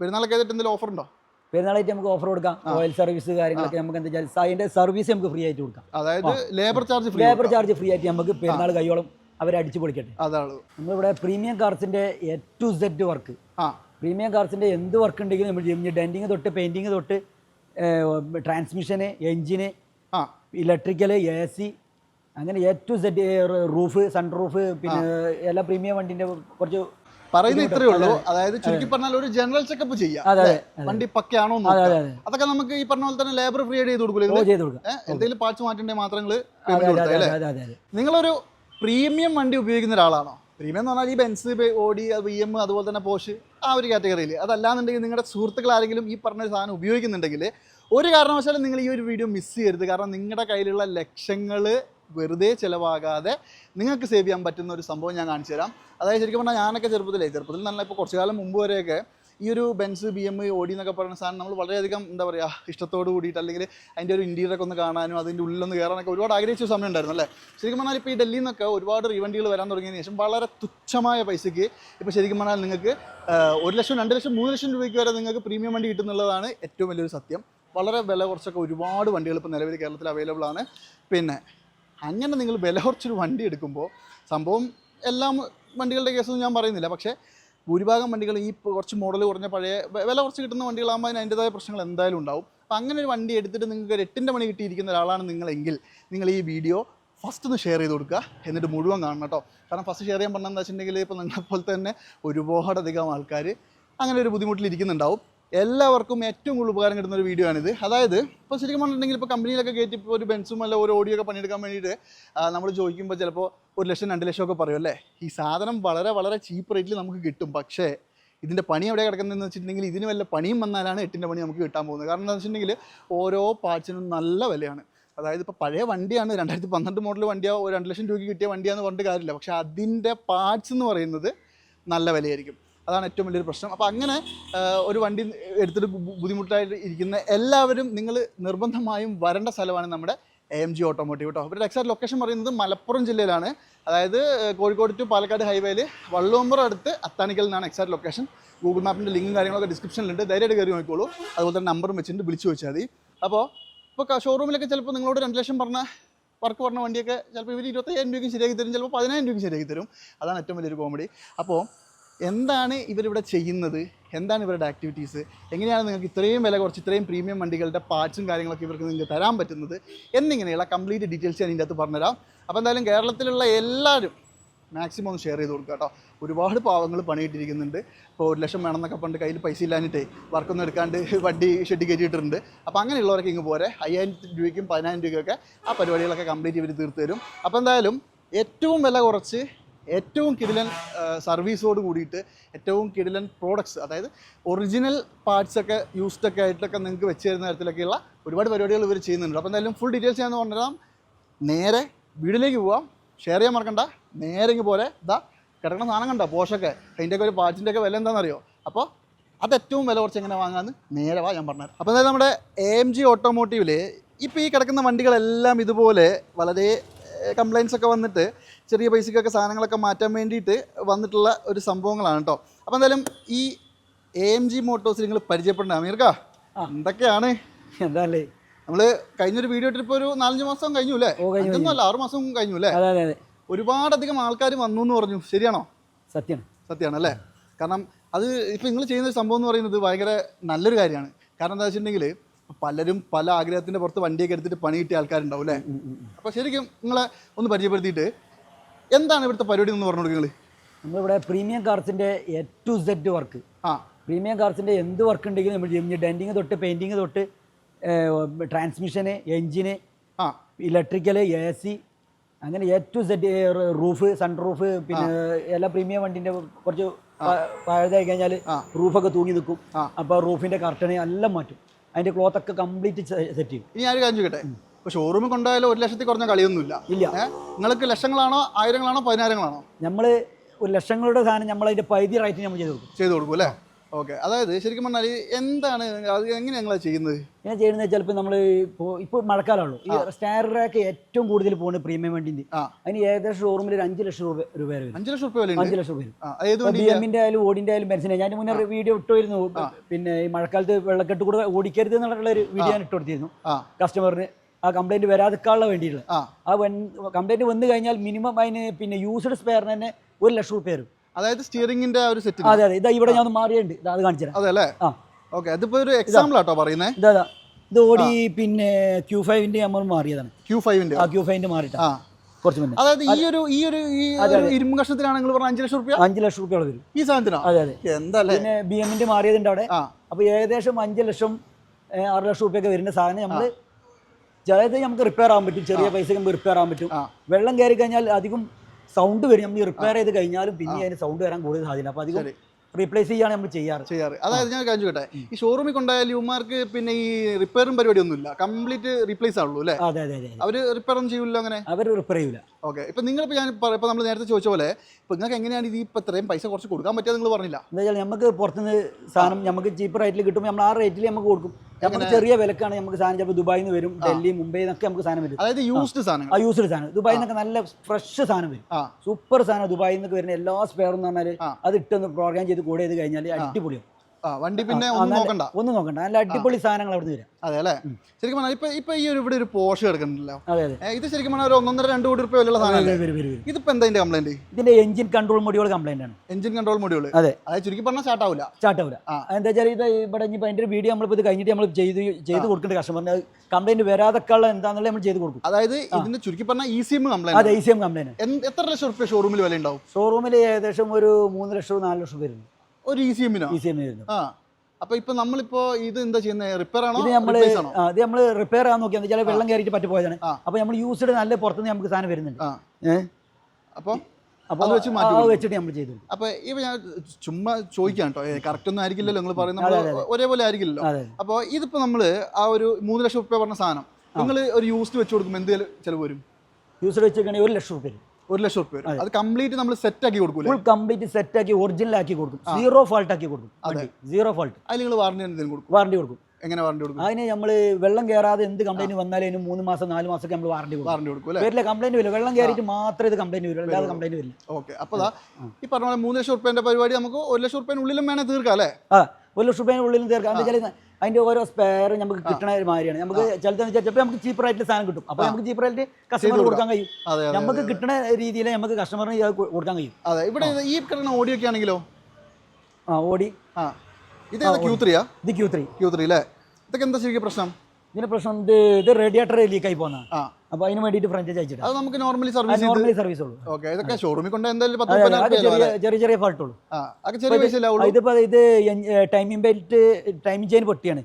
പെരുന്നാളൊക്കെ ആയിട്ട് എന്തെങ്കിലും ഓഫർ ഉണ്ടോ? പെരുന്നാളായിട്ട് നമുക്ക് ഓഫർ കൊടുക്കാം. ഓയിൽ സർവീസ് കാര്യങ്ങളൊക്കെ നമുക്ക് എന്താ വെച്ചാൽ അതിന്റെ സർവീസ് നമുക്ക് ഫ്രീ ആയിട്ട് കൊടുക്കാം. അതായത് labour charge labour charge free ആയിട്ട് നമുക്ക് പെരുന്നാൾ കൈയോളം അവരെ അടിച്ചു പൊളിക്കട്ടെ. അതാണ്. നമ്മളിവിടെ premium കാർസിന്റെ A to Z work premium കാർസിന്റെ എന്ത് വർക്ക് ഉണ്ടെങ്കിലും നമ്മൾ ഡെന്റിങ് തൊട്ട് പെയിന്റിങ് തൊട്ട് ട്രാൻസ്മിഷന് എഞ്ചിന് ഇലക്ട്രിക്കൽ എ സി അങ്ങനെ A to Z roof sun roof പിന്നെ എല്ലാ പ്രീമിയം വണ്ടിന്റെ കുറച്ച് പറയുന്ന ഇത്രേ ഉള്ളൂ. അതായത് ചുരുക്കി പറഞ്ഞാൽ ഒരു ജനറൽ ചെക്കപ്പ് ചെയ്യാം. വണ്ടി പക്കയാണോ അതൊക്കെ നമുക്ക് ഈ പറഞ്ഞ പോലെ തന്നെ ലേബർ ഫ്രീ ആയിട്ട് ചെയ്ത് കൊടുക്കൂലേ ഓ ചെയ്ത് കൊടുക്കാം. എന്തെങ്കിലും പാർട്സ് മാറ്റേണ്ട മാത്രം നിങ്ങൾ അതെ പേയ്മെന്റ് അതെ കൊടുത്താൽ അതെ അല്ലേ? അതെ അതെ അതെ. നിങ്ങളൊരു പ്രീമിയം വണ്ടി ഉപയോഗിക്കുന്ന ഒരാളാണോ? പ്രീമിയം എന്ന് പറഞ്ഞാൽ ഈ ബെൻസ് ഓടി വി എം അതുപോലെ തന്നെ പോഷ് ആ ഒരു കാറ്റഗറിയിൽ അതല്ലാന്നുണ്ടെങ്കിൽ നിങ്ങളുടെ സുഹൃത്തുക്കൾ ആരെങ്കിലും ഈ പറഞ്ഞ ഒരു സാധനം ഉപയോഗിക്കുന്നുണ്ടെങ്കിൽ ഒരു കാരണവശാലും നിങ്ങൾ ഈ ഒരു വീഡിയോ മിസ് ചെയ്യരുത്. കാരണം നിങ്ങളുടെ കയ്യിലുള്ള ലക്ഷങ്ങൾ വെറുതെ ചിലവാകാതെ നിങ്ങൾക്ക് സേവ് ചെയ്യാൻ പറ്റുന്ന ഒരു സംഭവം ഞാൻ കാണിച്ചു തരാം. അതായത് ശരിക്കും പറഞ്ഞാൽ ഞാനൊക്കെ ചെറുപ്പത്തിലേ ചെറുപ്പത്തിൽ നല്ല ഇപ്പോൾ കുറച്ച് കാലം മുമ്പ് വരെയൊക്കെ ഈ ഒരു ബെൻസ് ബി എം ഓടി എന്നൊക്കെ പറയുന്ന സാധനം നമ്മൾ വളരെയധികം എന്താ പറയുക ഇഷ്ടത്തോട് കൂടിയിട്ട് അല്ലെങ്കിൽ അതിന്റെ ഒരു ഇന്റീരിയറൊക്കെ ഒന്ന് കാണാനും അതിന്റെ ഉള്ളിലൊന്ന് കയറാനൊക്കെ ഒരുപാട് ആഗ്രഹിച്ച സമയം ഉണ്ടായിരുന്നു അല്ലേ? ശരിക്കും പറഞ്ഞാൽ ഇപ്പോൾ ഈ ഡൽഹിയിൽ നിന്നൊക്കെ ഒരുപാട് റീവണ്ടികൾ വരാൻ തുടങ്ങിയതിന് ശേഷം വളരെ തുച്ഛമായ പൈസയ്ക്ക് ഇപ്പോൾ ശരിക്കും പറഞ്ഞാൽ നിങ്ങൾക്ക് ഒരു ലക്ഷം രണ്ട് ലക്ഷം മൂന്ന് ലക്ഷം രൂപയ്ക്ക് വരെ നിങ്ങൾക്ക് പ്രീമിയം വണ്ടി കിട്ടുന്നുള്ളതാണ് ഏറ്റവും വലിയൊരു സത്യം. വളരെ വില കുറച്ചൊക്കെ ഒരുപാട് വണ്ടികൾ ഇപ്പോൾ നിലവിൽ കേരളത്തിൽ അവൈലബിൾ ആണ്. പിന്നെ അങ്ങനെ നിങ്ങൾ വില കുറച്ചൊരു വണ്ടി എടുക്കുമ്പോൾ സംഭവം എല്ലാം വണ്ടികളുടെ കേസൊന്നും ഞാൻ പറയുന്നില്ല. പക്ഷേ ഭൂരിഭാഗം വണ്ടികൾ ഈ കുറച്ച് മോഡൽ കുറഞ്ഞ പഴയ വില കുറച്ച് കിട്ടുന്ന വണ്ടികളാകുമ്പോൾ അതിന് അതിന്റെതായ പ്രശ്നങ്ങൾ എന്തായാലും ഉണ്ടാവും. അപ്പോൾ അങ്ങനെ ഒരു വണ്ടി എടുത്തിട്ട് നിങ്ങൾക്ക് ഒരു എട്ടിന്റെ മണി കിട്ടിയിരിക്കുന്ന ഒരാളാണ് നിങ്ങളെങ്കിൽ നിങ്ങൾ ഈ വീഡിയോ ഫസ്റ്റ് ഒന്ന് ഷെയർ ചെയ്ത് കൊടുക്കുക. എന്നിട്ട് മുഴുവൻ കാണണം കേട്ടോ. കാരണം ഫസ്റ്റ് ഷെയർ ചെയ്യാൻ പറഞ്ഞാൽ എന്താ വെച്ചിട്ടുണ്ടെങ്കിൽ ഇപ്പോൾ നിങ്ങളെ പോലെ തന്നെ ഒരുപാടധികം ആൾക്കാർ അങ്ങനെ ഒരു ബുദ്ധിമുട്ടിലിരിക്കുന്നുണ്ടാവും എല്ലാവർക്കും ഏറ്റവും കൂടുതൽ ഉപകാരം കിട്ടുന്ന ഒരു വീഡിയോ ആണിത്. അതായത് ഇപ്പോൾ ശരിക്കും പറഞ്ഞിട്ടുണ്ടെങ്കിൽ ഇപ്പോൾ കമ്പനിയിലൊക്കെ കയറ്റി ഇപ്പോൾ ഒരു ബെൻസും അല്ല ഒരു ഓഡിയോ ഒക്കെ പണിയെടുക്കാൻ വേണ്ടിയിട്ട് നമ്മൾ ചോദിക്കുമ്പോൾ ചിലപ്പോൾ ഒരു ലക്ഷം രണ്ട് ലക്ഷം ഒക്കെ പറയും അല്ലേ? ഈ സാധനം വളരെ വളരെ ചീപ്പ് റേറ്റിൽ നമുക്ക് കിട്ടും. പക്ഷേ ഇതിന്റെ പണി എവിടെ കിടക്കുന്നതെന്ന് വെച്ചിട്ടുണ്ടെങ്കിൽ ഇതിന് വല്ല പണിയും വന്നാലാണ് എട്ടിന്റെ പണി നമുക്ക് കിട്ടാൻ പോകുന്നത്. കാരണം എന്താ വെച്ചിട്ടുണ്ടെങ്കിൽ ഓരോ പാർട്സിനും നല്ല വിലയാണ്. അതായത് ഇപ്പോൾ പഴയ വണ്ടിയാണ് രണ്ടായിരത്തി പന്ത്രണ്ട് മോഡൽ വണ്ടിയാണ് ഒരു രണ്ട് ലക്ഷം രൂപയ്ക്ക് കിട്ടിയ വണ്ടിയാണെന്ന് പറഞ്ഞിട്ട് കാര്യമില്ല. പക്ഷേ അതിന്റെ പാർട്സ് എന്ന് പറയുന്നത് നല്ല വിലയായിരിക്കും. അതാണ് ഏറ്റവും വലിയൊരു പ്രശ്നം. അപ്പോൾ അങ്ങനെ ഒരു വണ്ടി എടുത്തിട്ട് ബുദ്ധിമുട്ടായിട്ട് ഇരിക്കുന്ന എല്ലാവരും നിങ്ങൾ നിർബന്ധമായും വരേണ്ട സ്ഥലമാണ് നമ്മുടെ എ എം ജി ഓട്ടോമോട്ടീവ് കേട്ടോ അവരുടെ എക്സാക്ട് ലൊക്കേഷൻ പറയുന്നത് മലപ്പുറം ജില്ലയിലാണ്. അതായത് കോഴിക്കോട് ടു പാലക്കാട് ഹൈവേയിൽ വള്ളുവമ്പുറം അടുത്ത് അത്താണിക്കൽ നിന്നാണ് എക്സാക്ട് ലൊക്കേഷൻ ഗൂഗിൾ മാപ്പിന്റെ ലിങ്കും കാര്യങ്ങളൊക്കെ ഡിസ്ക്രിപ്ഷനിലുണ്ട് ധൈര്യമായിട്ട് കയറി നോക്കിക്കോളൂ. അതുപോലെ തന്നെ നമ്പറും വെച്ചിട്ട് വിളിച്ചു വെച്ചാൽ മതി. അപ്പോൾ ഇപ്പോൾ ഷോറൂമിലൊക്കെ ചിലപ്പോൾ നിങ്ങളോട് രണ്ട് ലക്ഷം പറഞ്ഞ വർക്ക് പറഞ്ഞ വണ്ടിയൊക്കെ ചിലപ്പോൾ ഇവർ ഇരുപത്തയ്യായിരം രൂപയ്ക്ക് ശരിയാക്കി തരും. ചിലപ്പോൾ പതിനായിരം രൂപയ്ക്ക് ശരിയാക്കി തരും. അതാണ് ഏറ്റവും വലിയൊരു കോമഡി അപ്പോൾ എന്താണ് ഇവരിവിടെ ചെയ്യുന്നത്? എന്താണ് ഇവരുടെ ആക്ടിവിറ്റീസ് എങ്ങനെയാണ് നിങ്ങൾക്ക് ഇത്രയും വില കുറച്ച് ഇത്രയും പ്രീമിയം വണ്ടികളുടെ പാർട്സും കാര്യങ്ങളൊക്കെ ഇവർക്ക് നിങ്ങൾക്ക് തരാൻ പറ്റുന്നത്? എന്നിങ്ങനെയുള്ള കംപ്ലീറ്റ് ഡീറ്റെയിൽസ് ഞാൻ ഇതിന്റെ അകത്ത് പറഞ്ഞുതരാം. അപ്പോൾ എന്തായാലും കേരളത്തിലുള്ള എല്ലാവരും മാക്സിമം ഒന്ന് ഷെയർ ചെയ്ത് കൊടുക്കുക കേട്ടോ. ഒരുപാട് പാവങ്ങൾ പണിയിട്ടിരിക്കുന്നുണ്ട്. ഇപ്പോൾ ഒരു ലക്ഷം വേണമെന്നൊക്കെ പണ്ട് കയ്യിൽ പൈസ ഇല്ലാഞ്ഞിട്ടേ വർക്കൊന്നും എടുക്കാണ്ട് വണ്ടി ഷെഡ് കയറ്റിയിട്ടുണ്ട് അപ്പോൾ അങ്ങനെയുള്ളവരൊക്കെ ഇങ്ങ് പോരെ. അയ്യായിരം രൂപയ്ക്കും പതിനായിരം രൂപയ്ക്കൊക്കെ ആ പരിപാടികളൊക്കെ കംപ്ലീറ്റ് ഇവർ തീർത്ത് തരും. അപ്പോൾ എന്തായാലും ഏറ്റവും വില കുറച്ച് ഏറ്റവും കിടിലൻ സർവീസോട് കൂടിയിട്ട് ഏറ്റവും കിടിലൻ പ്രോഡക്ട്സ് അതായത് ഒറിജിനൽ പാർട്സ് ഒക്കെ യൂസ്ഡ് ഒക്കെ ആയിട്ടൊക്കെ നിങ്ങൾക്ക് വെച്ച് തരുന്ന തരത്തിലൊക്കെയുള്ള ഒരുപാട് പരിപാടികൾ ഇവർ ചെയ്യുന്നുണ്ട്. അപ്പോൾ എന്തായാലും ഫുൾ ഡീറ്റെയിൽസ് ഞാൻ പറഞ്ഞുതരാം. നേരെ വീട്ടിലേക്ക് പോവാം. ഷെയർ ചെയ്യാൻ മറക്കണ്ട. നേരെ പോലെ ഇതാ കിടക്കണ സാധനം കണ്ടോ? പോഷൊക്കെ. അതിന്റെയൊക്കെ ഒരു പാർട്സിന്റെ ഒക്കെ വില എന്താണെന്നറിയോ? അപ്പോൾ അത് ഏറ്റവും വില കുറച്ച് എങ്ങനെ വാങ്ങാമെന്ന് നേരെ വാ ഞാൻ പറഞ്ഞത് അപ്പോൾ എന്തായാലും നമ്മുടെ എ എം ജി ഓട്ടോമോട്ടീവിൽ ഇപ്പോൾ ഈ കിടക്കുന്ന വണ്ടികളെല്ലാം ഇതുപോലെ വളരെ കംപ്ലയിൻസ് ഒക്കെ വന്നിട്ട് ചെറിയ പൈസക്കൊക്കെ സാധനങ്ങളൊക്കെ മാറ്റാൻ വേണ്ടിയിട്ട് വന്നിട്ടുള്ള ഒരു സംഭവങ്ങളാണ് കേട്ടോ അപ്പോൾ എന്തായാലും ഈ എ എം ജി മോട്ടോസിൽ നിങ്ങൾ പരിചയപ്പെടേണ്ട അമീർക്കാ എന്തൊക്കെയാണ്? എന്താല്ലേ? നമ്മൾ കഴിഞ്ഞൊരു വീഡിയോ ട്രിപ്പ് ഒരു നാലഞ്ച് മാസം കഴിഞ്ഞു അല്ലേ? അല്ല ആറ് മാസം കഴിഞ്ഞു അല്ലേ? ഒരുപാടധികം ആൾക്കാർ വന്നു എന്ന് പറഞ്ഞു. ശരിയാണോ? സത്യം സത്യമാണ് അല്ലേ? കാരണം അത് ഇപ്പം നിങ്ങൾ ചെയ്യുന്ന ഒരു സംഭവം എന്ന് പറയുന്നത് ഭയങ്കര നല്ലൊരു കാര്യമാണ്. കാരണം എന്താ വെച്ചിട്ടുണ്ടെങ്കിൽ പലരും പല ആഗ്രഹത്തിന്റെ പുറത്ത് വണ്ടിയൊക്കെ എടുത്തിട്ട് പണി കിട്ടിയ ആൾക്കാരുണ്ടാവും അല്ലേ? അപ്പോൾ ശരിക്കും നിങ്ങളെ ഒന്ന് പരിചയപ്പെടുത്തിയിട്ട് എന്താണ് ഇവിടുത്തെ പരിപാടി എന്ന് പറഞ്ഞു കൊടുക്കുക നമ്മളിവിടെ പ്രീമിയം കാർസിന്റെ എ ടു സെഡ് വർക്ക് ആ. പ്രീമിയം കാർസിന്റെ എന്ത് വർക്ക് ഉണ്ടെങ്കിലും നമ്മൾ ചെയ്യും ഡെന്റിങ് തൊട്ട് പെയിന്റിങ് തൊട്ട് ട്രാൻസ്മിഷന് എൻജിന് ആ. ഇലക്ട്രിക്കൽ എ സി അങ്ങനെ A to Z roof sun roof പിന്നെ എല്ലാ പ്രീമിയം വണ്ടിന്റെ കുറച്ച് പഴയതായി കഴിഞ്ഞാൽ. റൂഫൊക്കെ തൂങ്ങി നിൽക്കും. അപ്പോൾ റൂഫിന്റെ കർട്ടന് എല്ലാം മാറ്റും. അതിന്റെ ക്ലോത്തൊക്കെ കംപ്ലീറ്റ് സെറ്റ് ചെയ്യും. ഇനി ഞാനൊരു കാര്യം ചോദിക്കട്ടെ? ഇപ്പോൾ ഷോറൂമിൽ കൊണ്ടുപോയാലും ഒരു ലക്ഷത്തിൽ കുറഞ്ഞ കളിയൊന്നുമില്ല. ഇല്ല. ഇല്ല നിങ്ങൾക്ക് ലക്ഷങ്ങളാണോ ആയിരങ്ങളാണോ പതിനായിരങ്ങളാണോ? നമ്മൾ ഒരു ലക്ഷങ്ങളുടെ സാധനം നമ്മൾ അതിന്റെ പൈതി റൈറ്റ് നമ്മൾ ചെയ്ത് കൊടുക്കും. ചെയ്ത് കൊടുക്കും അല്ലേ? ഓക്കെ. അതായത് ശരിക്കും പറഞ്ഞാൽ എന്താണ് അത് എങ്ങനെയാണ് നിങ്ങൾ ചെയ്യുന്നത്? ഞാൻ ചെയ്യുന്നത് ചിലപ്പോൾ നമ്മൾ ഇപ്പോൾ ഇപ്പോൾ മഴക്കാലമുള്ളൂ ഈ സ്റ്റാർ റാക്ക് ഏറ്റവും കൂടുതൽ പോകുന്നത് പ്രീമിയം വണ്ടിന്റെ. അതിന് ഏകദേശം ഷോറൂമിൽ ഒരു അഞ്ച് ലക്ഷം രൂപ രൂപ വരെ. അഞ്ച് ലക്ഷം രൂപ അഞ്ച് ലക്ഷം രൂപ ബി എമ്മിന്റെ ആയാലും ഓടിന്റെ ആയാലും ബെൻസിന്റെ ഞാൻ മുന്നേ വീഡിയോ ഇട്ടുവരുന്നു പിന്നെ ഈ മഴക്കാലത്ത് വെള്ളക്കെട്ട് കൂടെ ഓടിക്കരുത് എന്നുള്ള ഒരു വീഡിയോ ഞാൻ ഇട്ട് കൊടുത്തിരുന്നു. ആ. കസ്റ്റമറിന് ആ കംപ്ലൈന്റ് വരാതിക്കാനുള്ള വേണ്ടിയിട്ടുള്ള. ആ. കംപ്ലൈന്റ് വന്നു കഴിഞ്ഞാൽ മിനിമം അതിന് പിന്നെ യൂസ്ഡ് സ്പെയറിന് തന്നെ ഒരു ലക്ഷം റുപ്യ വരും. അതായത് സ്റ്റിയറിംഗിന്റെ ആ ഒരു സെറ്റ് അതെ അതെ. ഇതാ ഇവിടെ ഞാൻ മാറിയുണ്ട് ഇതാ അത് കാണിച്ചു അതെ അല്ലേ? ആ. ഓക്കെ അതിപ്പോ ഒരു എക്സാമ്പിൾ ആട്ടോ പറയുന്നേ? ഇതാ ഇതാ. ഇത് ഓടി പിന്നെ ക്യൂ ഫൈവിന്റെ നമ്മൾ മാറിയതാണ്. ക്യൂ ഫൈവിന്റെ ആ ക്യൂ ഫൈവിന്റെ മാറിയിട്ടാ. കുറച്ച് മുന്നേ. അതായത് ഈ ഒരു ഈ ഒരു ഈ ഇരുമ്പ് കഷ്ണത്തിനാണ് നിങ്ങൾ പറഞ്ഞ അഞ്ച് ലക്ഷം റുപ്യ അഞ്ച് ലക്ഷം റുപ്യ വരും. ഈ സാധനത്തിനോ? അതെ അതെ. എന്തല്ലേ? പിന്നെ ബി എമ്മിന്റെ മാറിയതുണ്ട് അവിടെ. അപ്പൊ ഏകദേശം അഞ്ച് ലക്ഷം ആറ് ലക്ഷം റുപ്യൊക്കെ വരുന്ന സാധനം നമ്മൾ ചിലത് നമുക്ക് റിപ്പയർ ആകാൻ പറ്റും. ചെറിയ പൈസ നമുക്ക് റിപ്പയർ ആകാൻ പറ്റും. വെള്ളം കയറി കഴിഞ്ഞാൽ അധികം സൗണ്ട് വരും. നമ്മൾ റിപ്പയർ ചെയ്ത് കഴിഞ്ഞാലും പിന്നെ അതിന് സൗണ്ട് വരാൻ കൂടുതൽ സാധ്യത അപ്പോൾ അധികം. റീപ്ലേസ് ചെയ്യാണ് നമ്മൾ ചെയ്യാറ്. ചെയ്യാറ്. അതായത് ഞാൻ കാണിച്ചു കേട്ടെ ഈ ഷോറൂമിൽ കൊണ്ടായാലും ഇവന്മാർക്ക് പിന്നെ ഈ റിപ്പയറും പരിപാടി ഒന്നുമില്ല കംപ്ലീറ്റ് റീപ്ലേസ് ആവുള്ളൂ അല്ലേ? അതെ അതെ അതെ അവർ റിപ്പയർ ഒന്നും ചെയ്യൂല അങ്ങനെ? അവർ റിപ്പയർ ചെയ്യൂല. ഓക്കെ ഇപ്പൊ നിങ്ങളിപ്പോ ഞാൻ ഇപ്പൊ നമ്മൾ നേരത്തെ ചോദിച്ച പോലെ ഇപ്പൊ നിങ്ങൾക്ക് എങ്ങനെയാണ് ഇത് ഇപ്പൊ ഇത്രയും പൈസ കുറച്ച് കൊടുക്കാൻ പറ്റിയത് നിങ്ങൾ പറഞ്ഞില്ല? എന്താ വെച്ചാൽ നമുക്ക് പുറത്തുനിന്ന് സാധനം നമുക്ക് ചീപ്പ് റേറ്റിൽ കിട്ടുമ്പോൾ നമ്മൾ ആ റേറ്റിൽ നമുക്ക് കൊടുക്കും. നമുക്ക് ചെറിയ വിലക്കാണ് നമുക്ക് സാധനം ചിലപ്പോൾ ദുബായിൽ നിന്ന് വരും ഡൽഹി മുംബൈ നിന്നൊക്കെ നമുക്ക് സാധനം വരും. അതായത് യൂസ്ഡ് സാധനം ആ യൂസ്ഡ് സാധനം. ദുബായിൽ നിന്നൊക്കെ നല്ല ഫ്രഷ് സാധനം വരും. സൂപ്പർ സാധനം ദുബായിൽ നിന്നൊക്കെ വരുന്ന എല്ലാ സ്പെയറും എന്ന് പറഞ്ഞാൽ അത് ഇട്ടൊന്ന് പ്രോഗ്രാം ചെയ്ത് കൂടെ ചെയ്ത് കഴിഞ്ഞാൽ അടിപൊളിയും ആ വണ്ടി പിന്നെ ഒന്നും നോക്കണ്ട. ഒന്നും നോക്കണ്ട. നല്ല അടിപൊളി സാധനങ്ങൾ അവിടെ വരാം. അതെ അല്ലേ? ശരിക്കും പറഞ്ഞാൽ ഇപ്പൊ ഇപ്പൊ ഈ ഒരു ഇവിടെ ഒരു പോഷ് എടുക്കണ്ടല്ലോ ഇത് ശരിക്കും പറഞ്ഞാൽ ഒരു ഒന്നൊന്നര രണ്ട് കോടി റുപ്യ വിലയുള്ള വരും ഇതിപ്പോ എന്താ ഇതിന്റെ കംപ്ലൈന്റ് ഇതിന്റെ എഞ്ചിൻ കൺട്രോൾ മൊഡ്യൂൾ കംപ്ലൈന്റ് ആണ്. എഞ്ചിൻ കൺട്രോൾ മൊഡ്യൂൾ അതെ. അതായത് ചുരുക്കി പറഞ്ഞാൽ സ്റ്റാർട്ട് ആവില്ല സ്റ്റാർട്ട് ആവില്ല ആ. എന്താ വെച്ചാൽ ഇത് ഇവിടെ ഇപ്പൊ അതിന്റെ ഒരു വീഡിയോ നമ്മളിപ്പോൾ ഇത് കഴിഞ്ഞിട്ട് നമ്മൾ ചെയ്ത് ചെയ്ത് കൊടുക്കേണ്ട കസ്റ്റമറിന് കംപ്ലൈന്റ് വരാതൊക്കെയുള്ള എന്താണെന്നുള്ളത് നമ്മൾ ചെയ്ത് കൊടുക്കും. അതായത് ഇതിന്റെ ചുരുക്കി പറഞ്ഞാൽ ഇ സി എം കംപ്ലൈന്റ് അതെ ഇ സി എം കംപ്ലൈന്റ് എത്ര ലക്ഷം റുപ്യ ഷോറൂമിൽ വില ഉണ്ടാവും ഷോറൂമിൽ ഏകദേശം ഒരു മൂന്ന് ലക്ഷം നാല് ലക്ഷം വരുന്നു ഒരു ഇ സി എമ്മിനോ സി സെയിം വരുന്നു ആ. അപ്പൊ ഇപ്പൊ നമ്മളിപ്പോ ഇത് എന്താ ചെയ്യുന്നത് റിപ്പയർ ആണോ? ഇത് നമ്മൾ ഇത് നമ്മൾ റിപ്പയർ ആകാൻ നോക്കിയാൽ ചില വെള്ളം കയറിയിട്ട് പറ്റി പോയതാണ്. അപ്പൊ നമ്മൾ യൂസ്ഡ് നല്ല പുറത്തുനിന്ന് നമുക്ക് സാധനം വരുന്നുണ്ട്. അപ്പൊ അപ്പോൾ വെച്ച് മാറ്റി വെച്ചിട്ട് നമ്മൾ ചെയ്തു അപ്പൊ ഇപ്പൊ ഞാൻ ചുമ്മാ ചോദിക്കാം കേട്ടോ കറക്റ്റ് ഒന്നും ആയിരിക്കില്ലല്ലോ നിങ്ങൾ പറയുന്നത്. ഒരേപോലെ ആയിരിക്കില്ലല്ലോ. അപ്പൊ ഇതിപ്പോ നമ്മൾ ആ ഒരു മൂന്ന് ലക്ഷം റുപ്യ പറഞ്ഞ സാധനം നിങ്ങൾ ഒരു യൂസ്ഡ് വെച്ച് കൊടുക്കുമ്പോൾ എന്തെങ്കിലും ചെലവ് വരും? യൂസ്ഡ് വെച്ചിട്ടുണ്ടെങ്കിൽ ഒരു ലക്ഷം റുപ്യ ഒരു ലക്ഷം റുപ്യ വരും. അത്. കംപ്ലീറ്റ് നമ്മൾ സെറ്റ് ആക്കി കൊടുക്കും ഫുൾ കംപ്ലീറ്റ് സെറ്റ് ആക്കി ഒറിജിനൽ ആക്കി കൊടുക്കും. സീറോ ഫാൾട്ട് ആക്കി കൊടുക്കും. സീറോ ഫാൾട്ട് അതിൽ നിങ്ങൾ വാറണ്ടി എന്തെങ്കിലും കൊടുക്കും? വാറണ്ടി കൊടുക്കും. എങ്ങനെ വാറണ്ടി കൊടുക്കും? അതിന് നമ്മൾ വെള്ളം കയറാതെ എന്ത് കംപ്ലൈന്റ് വന്നാലും അതിന് മൂന്ന് മാസം നാല് മാസമൊക്കെ നമ്മൾ വാറണ്ടി വാറണ്ടി കൊടുക്കും വരില്ല കംപ്ലൈന്റ് വരില്ല. വെള്ളം കയറിയിട്ട് മാത്രമേ ഇത് കംപ്ലൈന്റ് വരും അല്ലാതെ കംപ്ലൈന്റ് വരില്ല. ഓക്കെ അപ്പൊ ദാ ഈ പറഞ്ഞ പോലെ മൂന്ന് ലക്ഷം റുപ്യന്റെ പരിപാടി നമുക്ക് ഒരു ലക്ഷം റുപ്യനുള്ളിലും വേണേ തീർക്കാം അല്ലേ? ആ. ഒരു ലക്ഷം രൂപയുടെ ഉള്ളിലും തീർക്കാം. എന്താ വെച്ചാൽ അതിന്റെ ഓരോ സ്പെയർ നമുക്ക് കിട്ടണ ഒരു മാതിരിയാണ്. നമുക്ക് ചിലതെന്ന് വെച്ചാൽ ചിലപ്പോൾ നമുക്ക് ചീപ്പ് റേറ്റിൽ സാധനം കിട്ടും. അപ്പോൾ നമുക്ക് ചീപ്പ് റേറ്റിൽ കസ്റ്റമർ കൊടുക്കാൻ കഴിയും. നമുക്ക് കിട്ടണ രീതിയിൽ നമുക്ക് കസ്റ്റമറിന് കൊടുക്കാൻ കഴിയും. അതെ ഇവിടെ ഈ കിടക്കുന്ന ഓഡിയോ ഒക്കെ ആണെങ്കിലോ? ആ ഓടി. ആ. ഇത് ക്യൂ ത്രീയാ ഇത് ക്യൂ ത്രീ ക്യൂ ത്രീ അല്ലേ ഇതൊക്കെ എന്താ ശരിക്കും പ്രശ്നം? ഇതിന്റെ പ്രശ്നം ഇത് ഇത് റേഡിയേറ്റർ ലീക്കായി പോകുന്നതാണ് ആ അപ്പോൾ അതിന് വേണ്ടിയിട്ട് ഫ്രഞ്ചൈസ് അയച്ചിട്ട് അത് നമുക്ക് നോർമലി സർവീസ് നോർമലി സർവീസ് ഉള്ളൂ. ഓക്കെ ഇതൊക്കെ ഷോറൂമിൽ കൊണ്ട് എന്തായാലും പത്ത് അതെ, അതെ, അത് ചെറിയ ചെറിയ ചെറിയ ഫാൾട്ട് ഉള്ളൂ. ചെറിയ പൈസ ഇതിപ്പോ ഇത് ടൈമിംഗ് ബെൽറ്റ് ടൈമിംഗ് ചെയിൻ പൊട്ടിയാണ്.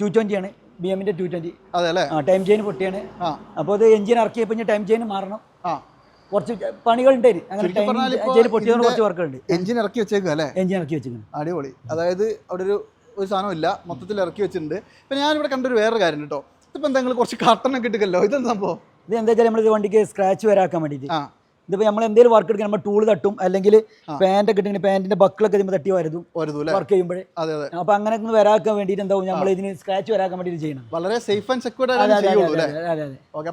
ടു ട്വന്റി ആണ്. ബി എമ്മിന്റെ ടു ട്വന്റി അതെ ആ ടൈം ചെയിൻ പൊട്ടിയാണ്. അപ്പോൾ ഇത് എഞ്ചിൻ ഇറക്കിയപ്പോൾ ടൈം ചെയിൻ മാറണം. കുറച്ച് പണികൾ ഉണ്ട് അങ്ങനെ ചുരുക്കി ടൈം പറഞ്ഞാൽ ഇപ്പോ ചെയിൻ പൊട്ടിയതിന് ഇതിന്റെ- കുറച്ച് വർക്കുണ്ട് എഞ്ചിൻ ഇറക്കി വെച്ചേക്കുക അല്ലേ? എഞ്ചിൻ ഇറക്കി വെച്ചിരിക്കുന്നത് അടിപൊളി. അതായത് അവിടെ ഒരു ഒരു സാധനം ഇല്ല. മൊത്തത്തിൽ ഇറക്കി വെച്ചിട്ടുണ്ട്. ഇപ്പൊ ഞാനിവിടെ കണ്ടൊരു വേറൊരു കാര്യം കേട്ടോ ഇതിപ്പോൾ എന്താ നിങ്ങൾ കുറച്ച് കട്ടണൊക്കെ ഇട്ടിക്കല്ലോ ഇതെന്താ സംഭവം? ഇത് എന്താ വെച്ചാൽ നമ്മൾ ഇത് വണ്ടിക്ക് സ്ക്രാച്ച് വരാക്കാൻ വേണ്ടിയിട്ട് ആ. ഇതിപ്പോൾ നമ്മൾ എന്തെങ്കിലും വർക്ക് എടുക്കാൻ നമ്മൾ ടൂൾ തട്ടും അല്ലെങ്കിൽ പാന്റൊക്കെ ഇട്ടിങ്ങനെ പാന്റിന്റെ ബക്കിളൊക്കെ ഇതിന് തട്ടി വരുതും വർക്ക് ചെയ്യുമ്പോഴേ. അതെ അതെ. അപ്പോൾ അങ്ങനെ ഒന്ന് വരാക്കാൻ വേണ്ടിയിട്ട് എന്താവും? നമ്മൾ ഇതിന് സ്ക്രാച്ച് വരാക്കാൻ വേണ്ടിയിട്ട് ചെയ്യണം. വളരെ സേഫ് ആൻഡ് സെക്യൂർഡ് അതെ ഓക്കെ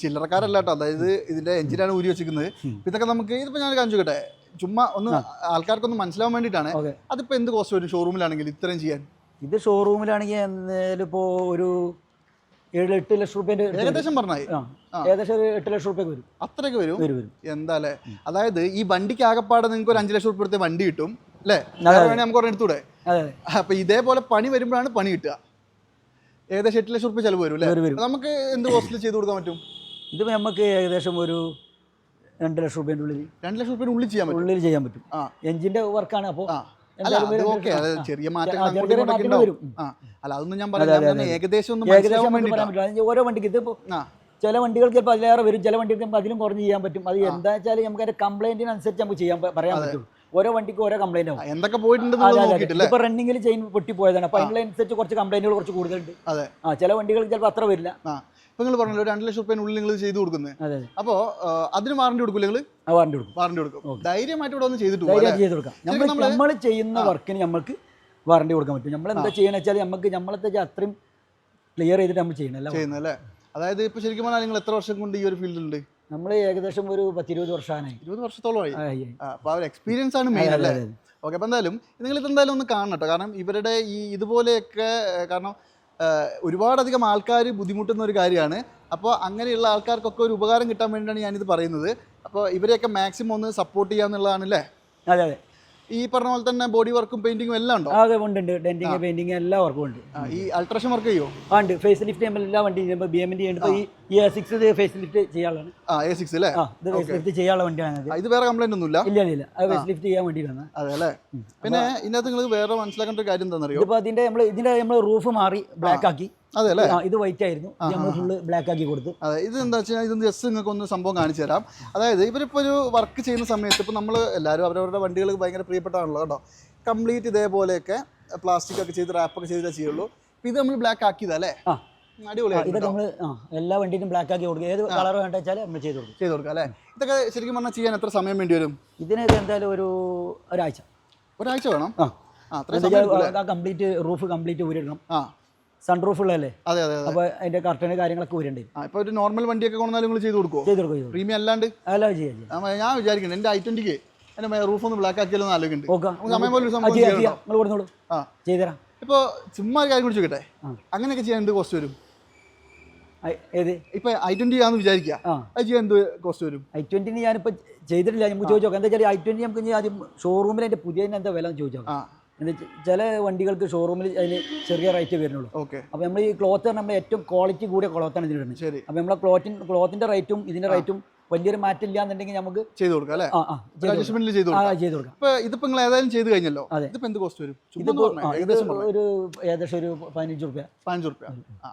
ചില്ലറക്കാരല്ല കേട്ടോ. അതായത് ഇതിന്റെ എഞ്ചിനാണ് ഊരി വെച്ചിരിക്കുന്നത്. ഇതൊക്കെ നമുക്ക് ഇതിപ്പോ ഞാൻ കാണിച്ചു കേട്ടെ ചുമ്മാ ഒന്ന് ആൾക്കാർക്കൊന്ന് മനസ്സിലാവാൻ വേണ്ടിയിട്ടാണ് അതിപ്പോ എന്ത് കോസ്റ്റ് വരും ഷോറൂമിലാണെങ്കിൽ ഇത്രയും ചെയ്യാൻ? ഇത് ഷോറൂമിലാണെങ്കിൽ എന്തായാലും ഇപ്പോൾ ഒരു ഏഴ് എട്ട് ലക്ഷം റുപ്യന്റെ ഏകദേശം പറഞ്ഞായി ഏകദേശം ഒരു എട്ട് ലക്ഷം റുപ്യക്ക് വരും. അത്രയൊക്കെ വരും? വരും വരും. എന്താ അല്ലേ അതായത് ഈ വണ്ടിക്ക് ആകപ്പാടെ നിങ്ങൾക്ക് ഒരു അഞ്ച് ലക്ഷം റുപ്യ എടുത്ത് വണ്ടി കിട്ടും അല്ലേ? നമുക്ക് ഒരെണ്ണം എടുത്തൂടെ? അപ്പൊ ഇതേപോലെ പണി വരുമ്പോഴാണ് പണി കിട്ടുക. ഏകദേശം എട്ട് ലക്ഷം റുപ്യ ചെലവ് വരും അല്ലേ? നമുക്ക് എന്ത് കോസ്റ്റിൽ ചെയ്ത് കൊടുക്കാൻ പറ്റും? ഇത് നമുക്ക് ഏകദേശം ഒരു രണ്ട് ലക്ഷം റുപ്യന്റെ ഉള്ളിൽ രണ്ട് ലക്ഷം റുപ്യന്റെ ഉള്ളിൽ ചെയ്യാൻ പറ്റും? ഉള്ളിൽ ചെയ്യാൻ പറ്റും. എഞ്ചിന്റെ വർക്കാണ് അപ്പോൾ അല്ല അത് ഓക്കെ. അത് ചെറിയ മാറ്റങ്ങൾ അങ്ങോട്ടും ഇങ്ങോട്ടൊക്കെ ഉണ്ടാവും. വരും. ആ അല്ല അതൊന്നും ഞാൻ പറയാം ഏകദേശം ഒന്ന് ഏകദേശം മനസ്സിലാവാൻ നമുക്ക് പറയാൻ വേണ്ടിയിട്ടാണ് പറ്റില്ല. അത് ഓരോ വണ്ടിക്ക് ഇതിപ്പോൾ ആ. ചില വണ്ടികൾക്ക് ചിലപ്പോൾ അതിലേറെ വരും. ചില വണ്ടികൾക്ക് ചിലപ്പോൾ അതിലും കുറഞ്ഞ് ചെയ്യാൻ പറ്റും. അത് എന്താ വെച്ചാൽ നമുക്ക് അതിന്റെ കംപ്ലൈന്റിനനുസരിച്ച് നമുക്ക് ചെയ്യാൻ പ- പറയാൻ പറ്റും ഓരോ വണ്ടിക്ക് ഓരോ കംപ്ലൈന്റ് ആവും. എന്തൊക്കെ പോയിട്ടുണ്ടെന്ന് നോക്കിയിട്ടില്ലേ? ഇപ്പൊ റണ്ണിങ്ങിൽ ചെയിൻ പൊട്ടി പോയതാണ് അപ്പൊ അതിനനുസരിച്ച് കുറച്ച് കംപ്ലൈന്റുകൾ കുറച്ച് കൂടുതലുണ്ട്. അതെ. ആ ചില വണ്ടികൾക്ക് ചിലപ്പോൾ അത്ര വരില്ല. ആ. ഇപ്പൊ നിങ്ങൾ പറഞ്ഞല്ലോ ഒരു രണ്ട് ലക്ഷം റുപ്യനുള്ളിൽ നിങ്ങൾ ചെയ്ത് കൊടുക്കുന്നത് അപ്പോൾ അതിന് വാറണ്ടി കൊടുക്കില്ല നിങ്ങൾ വാറണ്ടി കൊടുക്കും. വാറണ്ടി കൊടുക്കും. ധൈര്യമായിട്ട് ഇവിടെ ഒന്ന് ചെയ്തിട്ട് ധൈര്യമായിട്ട് ചെയ്ത് കൊടുക്കാം. നമ്മൾ നമ്മൾ ചെയ്യുന്ന വർക്കിന് നമ്മൾക്ക് വാറണ്ടി കൊടുക്കാൻ പറ്റും. നമ്മൾ എന്താ ചെയ്യണമെന്ന് വെച്ചാൽ നമുക്ക് നമ്മളത്തെ അത്രയും ക്ലിയർ ചെയ്തിട്ട് നമ്മൾ ചെയ്യണം ചെയ്യുന്നല്ലേ അതായത് ഇപ്പൊ ശരിക്കും പറഞ്ഞാൽ നിങ്ങൾ എത്ര വർഷം കൊണ്ട് ഈ ഒരു ഫീൽഡിലുണ്ട് നമ്മൾ ഏകദേശം ഒരു പത്തിരുപത് വർഷമായി ഇരുപത് വർഷത്തോളമായി. അപ്പൊ ആ ഒരു എക്സ്പീരിയൻസ് ആണ് മെയിൻ അല്ലേ. ഓക്കെ അപ്പോൾ എന്തായാലും നിങ്ങൾ ഇതെന്തായാലും ഒന്ന് കാണണം കേട്ടോ. കാരണം ഇവരുടെ ഈ ഇതുപോലെയൊക്കെ കാരണം ഒരുപാടധികം ആൾക്കാർ ബുദ്ധിമുട്ടുന്ന ഒരു കാര്യമാണ്. അപ്പോൾ അങ്ങനെയുള്ള ആൾക്കാർക്കൊക്കെ ഒരു ഉപകാരം കിട്ടാൻ വേണ്ടിയാണ് ഞാനിത് പറയുന്നത്. അപ്പോൾ ഇവരെയൊക്കെ മാക്സിമം ഒന്ന് സപ്പോർട്ട് ചെയ്യുക എന്നുള്ളതാണല്ലേ അതെ അതെ. ഈ പറഞ്ഞ പോലെ തന്നെ ബോഡി വർക്കും പെയിന്റിങ്ങും എല്ലാം ഉണ്ടോ? ആകെ ഉണ്ട് ഉണ്ട്. ഡെന്റിങ് പെയിന്റിങ് എല്ലാ വർക്കും ഉണ്ട്. ഈ അൾട്രേഷൻ വർക്ക് ചെയ്യോ? ആ ഉണ്ട്. ഫേസ് ലിഫ്റ്റ് ചെയ്യുമ്പോൾ എല്ലാ വണ്ടി ചെയ്യുമ്പോൾ ബി എമ്മിന്റെ ചെയ്യുമ്പോൾ ഈ സിക്സ് ഫേസ് ലിഫ്റ്റ് ചെയ്യാനുള്ളതാണ്. ആ എ സിക്സ് അല്ലേ ഇത് ഫേസ് ലിഫ്റ്റ് ചെയ്യാനുള്ള വണ്ടിയാണ് ഇത്. വേറെ കംപ്ലൈന്റ് ഒന്നുമില്ല? ഇല്ല ഇല്ല അത് ഫേസ് ലിഫ്റ്റ് ചെയ്യാൻ വേണ്ടിയിട്ടാണ്. അതെ അല്ലേ? പിന്നെ ഇതിനകത്ത് നിങ്ങൾ വേറെ മനസ്സിലാക്കേണ്ട ഒരു കാര്യം എന്താണെന്നറിയോ? ഇതിപ്പോൾ അതിന്റെ നമ്മൾ ഇതിന്റെ നമ്മൾ റൂഫ് മാറി ബ്ലാക്ക് ആക്കി. അതെ ഇത് വൈറ്റ് ആയിരുന്നു. നമ്മൾ ഫുള്ള് ബ്ലാക്ക് ആക്കി കൊടുത്തു. അതെ ഇത് എന്താ വെച്ചാൽ ഇത് ജസ്റ്റ് നിങ്ങൾക്ക് ഒന്ന് സംഭവം കാണിച്ചു തരാം. അതായത് ഇവരിപ്പോൾ ഒരു വർക്ക് ചെയ്യുന്ന സമയത്ത് ഇപ്പോൾ നമ്മൾ എല്ലാവരും അവരവരുടെ വണ്ടികൾ ഭയങ്കര പ്രിയപ്പെട്ടാണല്ലോ കേട്ടോ. കംപ്ലീറ്റ് ഇതേപോലെയൊക്കെ പ്ലാസ്റ്റിക് ഒക്കെ ചെയ്ത് റാപ്പൊക്കെ ചെയ്തേ ചെയ്യുള്ളൂ. ഇത് നമ്മൾ ബ്ലാക്ക് ആക്കിയതല്ലേ നമ്മൾ എല്ലാ വണ്ടിയിലും ബ്ലാക്ക് ആക്കി കൊടുക്കുക ഏത് കളർ വേണ്ട വെച്ചാൽ നമ്മൾ ചെയ്ത് കൊടുക്കും. ചെയ്ത് കൊടുക്കാം അല്ലേ? ഇതൊക്കെ ശരിക്കും പറഞ്ഞാൽ ചെയ്യാൻ എത്ര സമയം വേണ്ടി വരും? ഇതിനൊക്കെ എന്തായാലും ഒരു ഒരാഴ്ച. ഒരാഴ്ച വേണം? ആ. കംപ്ലീറ്റ് റൂഫ് കംപ്ലീറ്റ് ഊരിടണം ആ. സൺ ഉള്ളതല്ലേ? അതെ അതെ അപ്പൊ അതിന്റെ കർട്ടന് കാര്യങ്ങളൊക്കെ വരണ്ടേ ഇപ്പൊ ഒരു നോർമൽ വണ്ടിയൊക്കെ കൊണ്ടാലും നിങ്ങൾ ചെയ്ത് കൊടുക്കും ചെയ്ത് കൊടുക്കും. പ്രീമിയം അല്ലാണ്ട്? അല്ല ചെയ്യാം ഞാൻ വിചാരിക്കുന്നത് എന്റെ ഐ ട്വന്റിക്ക് എന്റെ റൂഫ് ഒന്ന് ബ്ലാക്ക് ആക്കിയാലോ ആലോചിക്കുന്നുണ്ട് സമയം പോലെ നിങ്ങൾ കൊടുത്തോളൂ. ചെയ്തുതരാം. ഇപ്പോൾ ചുമ്മാ ഒരു കാര്യം കൂടി ചോദിക്കട്ടെ? അങ്ങനെയൊക്കെ ചെയ്യാൻ എന്ത് കോസ്റ്റ് വരും? ഇപ്പൊ ഐ ട്വന്റി ആണെന്ന് വിചാരിക്കുക. അത് ചെയ്യാൻ എന്ത് കോസ്റ്റ് വരും? ഐ ട്വന്റി ഞാനിപ്പോ ചെയ്തിട്ടില്ല. നമുക്ക് ചോദിച്ചു നോക്കാം. എന്താ വെച്ചാൽ ഐ ട്വന്റി നമുക്ക് ആദ്യം ഷോറൂമിൽ അതിന്റെ പുതിയ എന്താ വില എന്ന് ചോദിച്ചു നോക്കാം. ചില വണ്ടികൾക്ക് ഷോറൂമിൽ അതിന് ചെറിയ റേറ്റ് വരുന്നുള്ളൂ. ഓക്കെ. അപ്പോൾ നമ്മൾ ഈ ക്ലോത്ത് നമ്മൾ ഏറ്റവും ക്വാളിറ്റി കൂടിയ ക്ലോത്താണ് ഇതിലിടുന്നത് ശരി. അപ്പോൾ നമ്മളെ ക്ലോത്തിൻ ക്ലോത്തിന്റെ റേറ്റും ഇതിന്റെ റേറ്റും വലിയൊരു മാറ്റം ഇല്ല എന്നുണ്ടെങ്കിൽ നമുക്ക് ചെയ്തു കൊടുക്കാം അല്ലേ. അഡ്ജസ്റ്റ്മെന്റിൽ ചെയ്ത് കൊടുക്കാം. ചെയ്ത് കൊടുക്കാം. ഇപ്പൊ ഇതിപ്പോ നിങ്ങൾ ഏതായാലും ചെയ്തു കഴിഞ്ഞല്ലോ. ഇതിപ്പോ എന്ത് കോസ്റ്റ് വരും? ഏകദേശം ഒരു ഏകദേശം ഒരു പതിനഞ്ച് റുപ്യ. പതിനഞ്ച് റുപ്യ.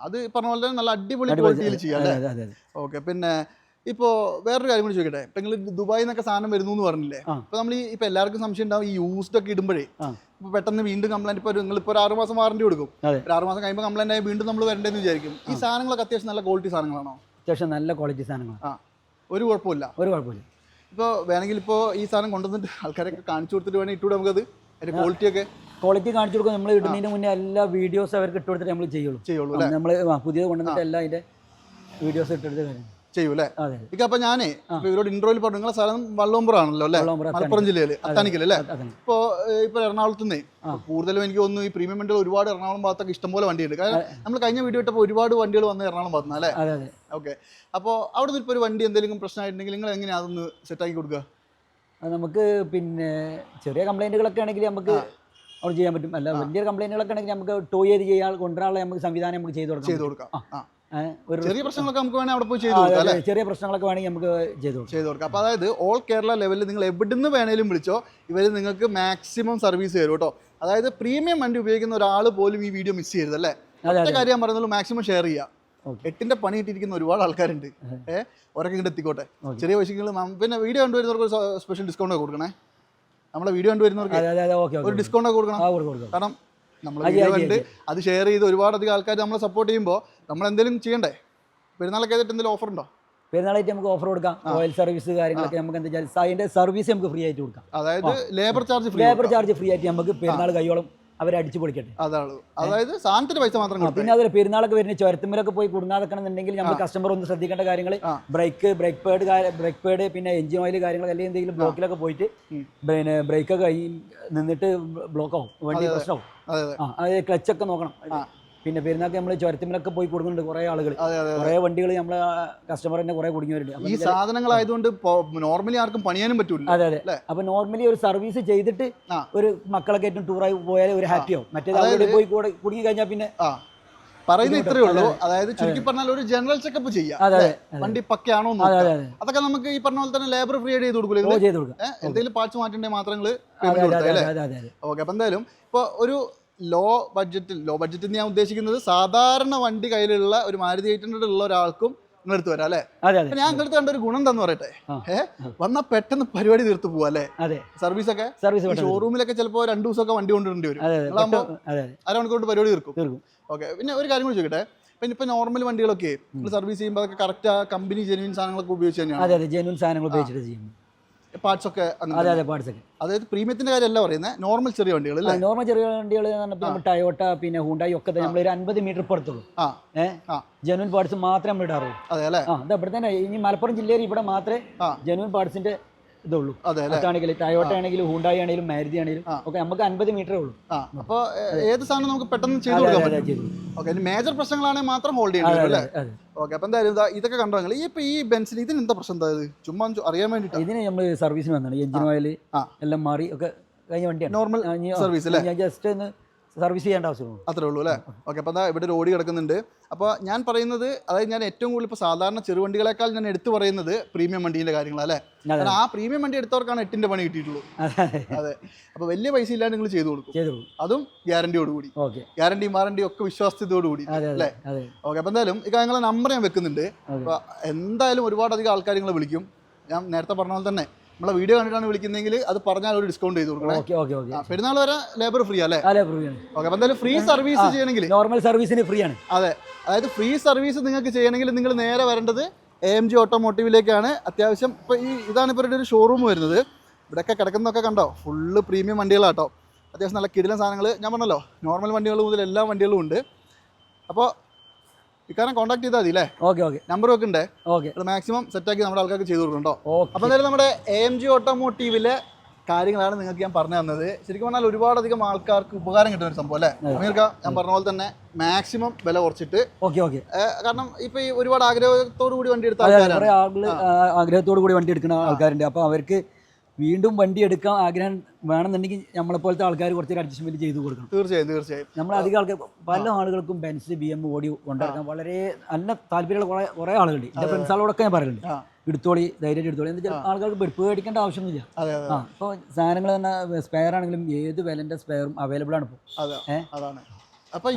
അത് പറഞ്ഞ പോലെ നല്ല അടിപൊളി ക്വാളിറ്റിയിൽ ചെയ്യാം അല്ലേ? അതെ അതെ. ഓക്കെ പിന്നെ ഇപ്പോ വേറൊരു കാര്യം കൂടി ചോദിക്കട്ടെ? ഇപ്പൊ നിങ്ങൾ ദുബായിൽ നിന്നൊക്കെ സാധനം വരുന്നു എന്ന് പറഞ്ഞില്ലേ അപ്പൊ നമ്മൾ ഈ ഇപ്പൊ എല്ലാവർക്കും സംശയം ഉണ്ടാവും ഈ യൂസ്ഡ് ഒക്കെ ഇടുമ്പോഴേ. ഇപ്പൊ പെട്ടെന്ന് വീണ്ടും കംപ്ലൈന്റ് ഇപ്പൊ നിങ്ങൾ ഇപ്പൊ ഒരു ആറ് മാസം വാറണ്ടി കൊടുക്കും. ഒരു ആറു മാസം കഴിയുമ്പോൾ കംപ്ലൈന്റ് ആയി വീണ്ടും നമ്മൾ വരണ്ടെന്ന് വിചാരിക്കും. ഈ സാധനങ്ങളൊക്കെ അത്യാവശ്യം നല്ല ക്വാളിറ്റി സാധനങ്ങളാണോ? അത്യാവശ്യം നല്ല ക്വാളിറ്റി സാധനങ്ങളാണ് ഒരു കുഴപ്പമില്ല. ഒരു കുഴപ്പമില്ല. ഇപ്പോൾ വേണമെങ്കിൽ ഇപ്പോൾ ഈ സാധനം കൊണ്ടുവന്നിട്ട് ആൾക്കാരൊക്കെ കാണിച്ചു കൊടുത്തിട്ട് വേണമെങ്കിൽ ഇട്ടുകൂടെ നമുക്കത്? അതിന്റെ ക്വാളിറ്റി ഒക്കെ? ക്വാളിറ്റി കാണിച്ചു കൊടുക്കും നമ്മൾ ഇടുന്നതിന് മുന്നേ എല്ലാ വീഡിയോസ് അവർക്ക് ഇട്ട് കൊടുത്തിട്ട് നമ്മൾ ചെയ്യുള്ളൂ. ചെയ്യുള്ളൂ നമ്മൾ പുതിയത് കൊണ്ടുവന്നിട്ട് എല്ലാം അതിന്റെ വീഡിയോസ് ഇട്ടെടുത്ത് കാര്യം ചെയ്യൂ അല്ലേ ഇక അപ്പൊ ഞാനേ ഇപ്പൊ ഇവരോട് ഇൻട്രോയിൽ പറഞ്ഞു നിങ്ങളെ സ്ഥലം വള്ളോമ്പുറാണല്ലോ അല്ലേ? മലപ്പുറം ജില്ലയിൽ അത്താനിക്കൽ അല്ലേ? ഇപ്പൊ എറണാകുളത്ത് നിന്നേ കൂടുതലും എനിക്ക് തോന്നുന്നു ഈ പ്രീമിയം വണ്ടികൾ ഒരുപാട് എറണാകുളം ഭാഗത്തൊക്കെ ഇഷ്ടംപോലെ വണ്ടിയുണ്ട്. കാരണം നമ്മൾ കഴിഞ്ഞ വീഡിയോ ഇട്ടപ്പോൾ ഒരുപാട് വണ്ടികൾ വന്ന് എറണാകുളം ഭാഗത്തുനിന്ന് അല്ലേ? ഓക്കെ. അപ്പോൾ അവിടെ ഇപ്പോൾ ഒരു വണ്ടി എന്തെങ്കിലും പ്രശ്നമായിട്ടുണ്ടെങ്കിൽ നിങ്ങൾ എങ്ങനെയാ അതൊന്ന് സെറ്റാക്കി കൊടുക്കുക അത് നമുക്ക് പിന്നെ ചെറിയ കംപ്ലൈന്റുകളൊക്കെ ആണെങ്കിൽ നമുക്ക് അവിടെ ചെയ്യാൻ പറ്റും. അല്ല വലിയ കംപ്ലൈന്റുകളൊക്കെ ആണെങ്കിൽ നമുക്ക് ടോ ചെയ്ത് ചെയ്യാൻ കൊണ്ടുവരാനുള്ള നമുക്ക് സംവിധാനം നമുക്ക് ചെയ്ത് കൊടുക്കാം ചെയ്ത് കൊടുക്കാം. ഒരു ചെറിയ പ്രശ്നങ്ങളൊക്കെ നമുക്ക് വേണമെങ്കിൽ അവിടെ പോയി ചെയ്തു ആ, കൊടുക്കാം അല്ലേ? ചെറിയ പ്രശ്നങ്ങളൊക്കെ വേണമെങ്കിൽ നമുക്ക് ചെയ്തു കൊടുക്കാം. ചെയ്ത് കൊടുക്കാം അപ്പോൾ അതായത് ഓൾ കേരള ലെവലിൽ നിങ്ങൾ എവിടുന്ന് വേണേലും വിളിച്ചോ ഇവർ നിങ്ങൾക്ക് മാക്സിമം സർവീസ് തരും കേട്ടോ. അതായത് പ്രീമിയം വണ്ടി ഉപയോഗിക്കുന്ന ഒരാൾ പോലും ഈ വീഡിയോ മിസ് ചെയ്യരുത് അല്ലേ? ഒറ്റ കാര്യം പറയുന്നുള്ളൂ മാക്സിമം ഷെയർ ചെയ്യുക എട്ടിന്റെ പണി കിട്ടിയിരിക്കുന്ന ഒരുപാട് ആൾക്കാരുണ്ട്. ഏഹ് ഒരൊക്കെ ഇങ്ങോട്ട് എത്തിക്കോട്ടെ. ചെറിയ പൈസകൾ പിന്നെ വീഡിയോ കണ്ടുവരുന്നവർക്ക് ഒരു സ്പെഷ്യൽ ഡിസ്കൗണ്ട് കൊടുക്കണേ. നമ്മളെ വീഡിയോ കണ്ടുവരുന്നവർക്ക് ഒരു ഡിസ്കൗണ്ട് കൊടുക്കണം. കാരണം നമ്മൾ വീഡിയോ കണ്ട് അത് ഷെയർ ചെയ്ത് ഒരുപാട് അധികം ആൾക്കാർ നമ്മളെ സപ്പോർട്ട് ചെയ്യുമ്പോൾ നമ്മൾ എന്തെങ്കിലും ചെയ്യണ്ടേ? പെരുന്നാളൊക്കെ ആയിട്ട് എന്തെങ്കിലും ഓഫർ ഉണ്ടോ? പെരുന്നാളായിട്ട് നമുക്ക് ഓഫർ കൊടുക്കാം. ഓയിൽ സർവീസ് കാര്യങ്ങളൊക്കെ നമുക്ക് എന്താ വെച്ചാൽ അതിന്റെ സർവീസ് നമുക്ക് ഫ്രീ ആയിട്ട് കൊടുക്കാം. അതായത് labour charge labour charge free ആയിട്ട് നമുക്ക് പെരുന്നാൾ കയ്യോളം അവരെ അടിച്ചു പൊളിക്കട്ടെ. അതാണ്. അതായത് സാധനത്തിന്റെ പൈസ മാത്രം പിന്നെ അതുപോലെ പെരുന്നാളൊക്കെ വരുന്ന ചുരത്തുമ്മലൊക്കെ പോയി കുടുങ്ങാതെക്കണമെന്നുണ്ടെങ്കിൽ നമ്മൾ കസ്റ്റമർ ഒന്ന് ശ്രദ്ധിക്കേണ്ട കാര്യങ്ങൾ brake brake pad brake pad പിന്നെ എഞ്ചിൻ ഓയിൽ കാര്യങ്ങൾ അല്ലെങ്കിൽ എന്തെങ്കിലും ബ്ലോക്കിലൊക്കെ പോയിട്ട് പിന്നെ ബ്രേക്കൊക്കെ നിന്നിട്ട് ബ്ലോക്ക് ആവും. വണ്ടി പ്രശ്നമാവും. അതായത് ക്ലച്ചൊക്കെ നോക്കണം. പിന്നെ പെരുന്നാൾക്ക് നമ്മൾ ചുരത്തിമലൊക്കെ പോയി കൊടുക്കുന്നുണ്ട് കുറേ ആളുകൾ കുറേ വണ്ടികൾ നമ്മളെ കസ്റ്റമർ തന്നെ കുറേ കുടുങ്ങി വരുന്നുണ്ട് ഈ സാധനങ്ങൾ ആയതുകൊണ്ട് നോർമലി ആർക്കും പണിയാനും പറ്റൂല. അതെ അതെ? അപ്പൊ നോർമലി ഒരു സർവീസ് ചെയ്തിട്ട്. ഒരു മക്കളൊക്കെ ഏറ്റവും ടൂറായി പോയാൽ ഒരു ഹാപ്പി ആവും. മറ്റേത് അവിടെ പോയി കൂടെ കുടുങ്ങി കഴിഞ്ഞാൽ പിന്നെ പറയുന്ന ഇത്രയേ ഉള്ളൂ. അതായത് ചുരുക്കി പറഞ്ഞാൽ ഒരു ജനറൽ ചെക്കപ്പ് ചെയ്യാം? വണ്ടി പക്കയാണോ അതൊക്കെ നമുക്ക് ഈ പറഞ്ഞ പോലെ തന്നെ ലേബർ ഫ്രീ ആയിട്ട് ചെയ്ത് കൊടുക്കില്ല എന്തെങ്കിലും പാർട്സ് മാറ്റേണ്ട മാത്രം നിങ്ങൾ അതെ പേയ്മെന്റ് അതെ അല്ലേ? അതെ അതെ അതെ. ഓക്കെ അപ്പൊ എന്തായാലും ഇപ്പൊ ഒരു ലോ ബഡ്ജറ്റിൽ ലോ ബഡ്ജറ്റിൽ ഞാൻ ഉദ്ദേശിക്കുന്നത് സാധാരണ വണ്ടി കയ്യിലുള്ള ഒരു മാരുതി എയ്റ്റ് ഹൺഡ്രഡ് ഉള്ള ഒരാൾക്കും നിങ്ങളെടുത്ത് വരാം അല്ലേ? ഞാൻ നിങ്ങളടുത്ത് കണ്ട ഒരു ഗുണം എന്താന്ന് പറയട്ടെ. വന്നാൽ പെട്ടെന്ന് പരിപാടി തീർത്ത് പോവാ അല്ലേ? സർവീസ് ഒക്കെ സർവീസ് ഷോറൂമിലൊക്കെ ചിലപ്പോൾ രണ്ടു ദിവസമൊക്കെ വണ്ടി കൊണ്ടുവരേണ്ടി വരും. അരമണിക്കൂർ കൊണ്ട് പരിപാടി തീർക്കും. ഓക്കെ. പിന്നെ ഒരു കാര്യം കൂടി ചോദിക്കട്ടെ? പിന്നെ ഇപ്പൊ നോർമൽ വണ്ടികളൊക്കെ സർവീസ് ചെയ്യുമ്പോൾ അതൊക്കെ കറക്റ്റ് കമ്പനി ജെനുവിൻ സാധനങ്ങളൊക്കെ ഉപയോഗിച്ച് തന്നെയാണ്? അതെ സാധനങ്ങൾ ഉപയോഗിച്ചിട്ട് ചെയ്യും പാർട്സ് ഒക്കെ അതെ അതെ പാർട്സ് ഒക്കെ അതായത് പ്രീമിയത്തിന്റെ കാര്യമല്ല പറയുന്നത് നോർമൽ ചെറിയ വണ്ടികൾ അല്ലേ? നോർമൽ ചെറിയ വണ്ടികൾ ടയോട്ട പിന്നെ ഹുണ്ടായി ഒക്കെ നമ്മൾ ഒരു അൻപത് മീറ്റർ പുറത്തുള്ളൂ ഏഹ് ആ. പാർട്സ് മാത്രമേ നമ്മൾ ഇടാറുള്ളൂ. അതെ അല്ലേ? ആ ഇവിടെ തന്നെ ഇനി മലപ്പുറം ജില്ലയിൽ ഇവിടെ മാത്രമേ ജനുവൻ പാർട്സിന്റെ ഇതുള്ളൂ. അതാണെങ്കിൽ ടയോട്ട ആണെങ്കിലും ഹൂണ്ടായി ആണെങ്കിലും മാരുതി ആണെങ്കിലും ഓക്കെ ഒക്കെ നമുക്ക് അൻപത് മീറ്ററേ ഉള്ളൂ. അപ്പൊ അപ്പോൾ ഏത് സാധനം നമുക്ക് പെട്ടെന്ന് ചെയ്ത് കൊടുക്കാൻ പറ്റും? ഓക്കെ മേജർ പ്രശ്നങ്ങളാണെങ്കിൽ മാത്രം ഹോൾഡ് ചെയ്യണം അല്ലേ? ഓക്കെ അപ്പം എന്തായാലും ഇതാ ഇതൊക്കെ കണ്ടോ നിങ്ങൾ ഈ ഇപ്പൊ ഈ ബെൻസിൽ ഇതിന് എന്താ പ്രശ്നം എന്താ ചുമ്മാ അറിയാൻ വേണ്ടിട്ട്. ഇതിന് നമ്മൾ സർവീസിന് വന്നാണ് എഞ്ചിൻ ഓയിൽ. എല്ലാം മാറി ഒക്കെ കഴിഞ്ഞ വണ്ടിയാണ്. നോർമൽ സർവീസ് അല്ലേ? ഞാൻ ജസ്റ്റ് ഒന്ന് സർവീസ് ചെയ്യേണ്ട ആവശ്യമുള്ളൂ. അത്രേ ഉള്ളൂ അല്ലേ? ഓക്കെ അപ്പോൾ അതാ ഇവിടെ ഒരു ഓടി കിടക്കുന്നുണ്ട്. അപ്പോൾ ഞാൻ പറയുന്നത് അതായത് ഞാൻ ഏറ്റവും കൂടുതൽ ഇപ്പോൾ സാധാരണ ചെറുവണ്ടികളെക്കാൾ ഞാൻ എടുത്തു പറയുന്നത് പ്രീമിയം വണ്ടീന്റെ കാര്യങ്ങളല്ലേ അല്ലേ? കാരണം ആ പ്രീമിയം വണ്ടി എടുത്തവർക്കാണ് എട്ടിന്റെ പണി കിട്ടിയിട്ടുള്ളൂ. അതെ അപ്പോൾ വലിയ പൈസ ഇല്ലാണ്ട് നിങ്ങൾ ചെയ്തു കൊടുക്കും. ചെയ്തോളൂ അതും ഗ്യാരണ്ടിയോട് കൂടി. ഓക്കെ. ഗ്യാരണ്ടിയും വാറണ്ടിയും ഒക്കെ വിശ്വാസത്തോടു കൂടി. അതെ അതെ അല്ലേ? ഓക്കെ അപ്പോൾ എന്തായാലും ഈ കാര്യങ്ങളെ നമ്പർ ഞാൻ വെക്കുന്നുണ്ട്. അപ്പോൾ എന്തായാലും ഒരുപാട് അധികം ആൾക്കാർ നിങ്ങളെ വിളിക്കും. ഞാൻ നേരത്തെ പറഞ്ഞ പോലെ തന്നെ നമ്മളെ വീഡിയോ കണ്ടിട്ടാണ് വിളിക്കുന്നതെങ്കിൽ അത് പറഞ്ഞാൽ ഒരു ഡിസ്കൗണ്ട് ചെയ്ത് കൊടുക്കണേ. ഓക്കെ ഓക്കെ ഓക്കെ ആ, പെരുന്നാൾ വരെ ലേബർ ഫ്രീ അല്ലേ? ലേബർ ഫ്രീ ആണ്. ഓക്കെ എന്തായാലും ഫ്രീ സർവീസ് ചെയ്യണമെങ്കിൽ. നോർമൽ സർവീസിന് ഫ്രീ ആണ്. അതെ. അതായത് ഫ്രീ സർവീസ് നിങ്ങൾക്ക് ചെയ്യണമെങ്കിൽ നിങ്ങൾ നേരെ വരേണ്ടത് എ എം ജി ഓട്ടോമോട്ടീവിലേക്കാണ് അത്യാവശ്യം ഇപ്പോൾ ഈ ഇതാണ് ഇപ്പോൾ ഒരു ഷോറൂം വരുന്നത്. ഇവിടെയൊക്കെ കിടക്കുന്നതൊക്കെ കണ്ടോ? ഫുള്ള് പ്രീമിയം വണ്ടികളാട്ടോ. അത്യാവശ്യം നല്ല കിടിലൻ സാധനങ്ങൾ ഞാൻ പറഞ്ഞല്ലോ നോർമൽ വണ്ടികൾ മുതൽ എല്ലാ വണ്ടികളും ഉണ്ട്. അപ്പോൾ ഇക്കാരം കോൺടാക്ട് ചെയ്താൽ മതി അല്ലേ ഓക്കെ. ഓക്കെ നമ്പർ ഉണ്ട്. ഓക്കെ. മാക്സിമം സെറ്റാക്കി നമ്മുടെ ആൾക്കാർക്ക് ചെയ്തു കൊടുക്കുന്നുണ്ടോ അപ്പോൾ എന്തായാലും നമ്മുടെ എ എം ജി ഓട്ടോമോട്ടീവിലെ കാര്യങ്ങളാണ് നിങ്ങൾക്ക് ഞാൻ പറഞ്ഞു തന്നത്. ശരിക്കും പറഞ്ഞാൽ ഒരുപാടധികം ആൾക്കാർക്ക് ഉപകാരം കിട്ടുന്ന ഒരു സംഭവം അല്ലേ? അമീർക്ക ഞാൻ പറഞ്ഞ പോലെ തന്നെ മാക്സിമം വില കുറച്ചിട്ട് ഓക്കെ ഓക്കെ. കാരണം ഇപ്പൊ ഈ ഒരുപാട് ആഗ്രഹത്തോടു കൂടി വണ്ടി എടുത്ത ആൾക്കാരാണ്. ആഗ്രഹത്തോടു കൂടി വണ്ടി എടുക്കുന്ന ആൾക്കാരുണ്ട്. അപ്പൊ അവർക്ക് വീണ്ടും വണ്ടി എടുക്കാൻ ആഗ്രഹം വേണമെന്നുണ്ടെങ്കിൽ നമ്മളെ പോലത്തെ ആൾക്കാർ കുറച്ചൊരു അഡ്ജസ്റ്റ്മെന്റ് ചെയ്തു കൊടുക്കണം. തീർച്ചയായും തീർച്ചയായും. നമ്മൾ അധികം ആൾക്കാർ പല ആളുകൾക്കും ബെൻസ് ബി എം ഓടി കൊണ്ടിറക്കാൻ വളരെ നല്ല താല്പര്യമുള്ള കുറേ കുറേ ആളുകളുണ്ട്. എന്റെ ഫ്രണ്ട്സുകളോടൊക്കെ ഞാൻ പറയുന്നുണ്ട്. എടുത്തോളി ധൈര്യം എടുത്തോളി. എന്ന് വെച്ചാൽ ആൾക്കാർക്ക് പേടിക്കേണ്ട ആവശ്യമൊന്നുമില്ല. ആ. ഇപ്പോൾ സാധനങ്ങൾ തന്നെ സ്പെയർ ആണെങ്കിലും ഏത് വിലന്റെ സ്പെയറും അവൈലബിൾ ആണ് ഇപ്പോൾ അതെ ഇപ്പൊ